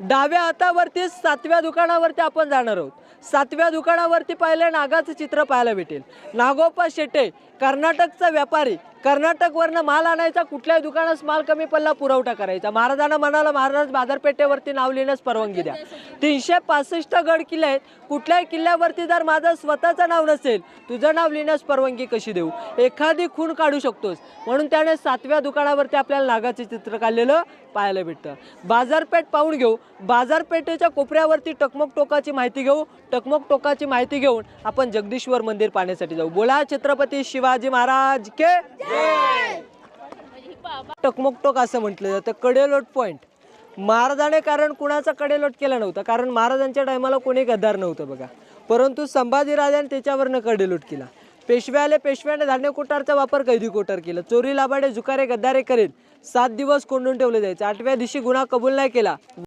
डाव्या हातावरती सातव्या दुकानावरती आपण जाणार आहोत. सातव्या दुकानावरती पाहिलं नागाचं चित्र पाहायला भेटेल. नागोपा शेटे कर्नाटकचा व्यापारी कर्नाटकवरनं माल आणायचा कुठल्याही दुकानास माल कमी पडला पुरवठा करायचा. महाराजांना म्हणाला महाराज बाजारपेठेवरती नाव लिहिण्यास परवानगी द्या. तीनशे पासष्ट गड किल्ले आहेत. कुठल्याही किल्ल्यावरती जर माझं स्वतःचं नाव नसेल तुझं नाव लिहिण्यास परवानगी कशी देऊ? एखादी खूण काढू शकतोस. म्हणून त्याने सातव्या दुकानावरती आपल्याला नागाचे चित्र काढलेलं पाहायला भेटतं. बाजारपेठ पाहून घेऊ. बाजारपेठेच्या कोपऱ्यावरती टकमक टोकाची माहिती घेऊ. टकमक टोकाची माहिती घेऊन आपण जगदीश्वर मंदिर पाहण्यासाठी जाऊ. बोला छत्रपती शिवाजी महाराज के टकमकटोक असं म्हटलं जातं. कडेलोट पॉईंट महाराजाने कारण कुणाचा कडेलोट केला नव्हता? कारण महाराजांच्या टायमाला कोणी गद्दार नव्हतं बघा. परंतु संभाजीराजाने त्याच्यावरनं कडेलोट केला. पेशव्याले पेशव्याने धान्य कोटारचा वापर कैदी कोटार केला. चोरी लाबाडे जुकारे गद्दारे करेल. सात दिवस कोंडून ठेवले जायचे. आठव्या दिवशी गुन्हा कबूल नाही केला.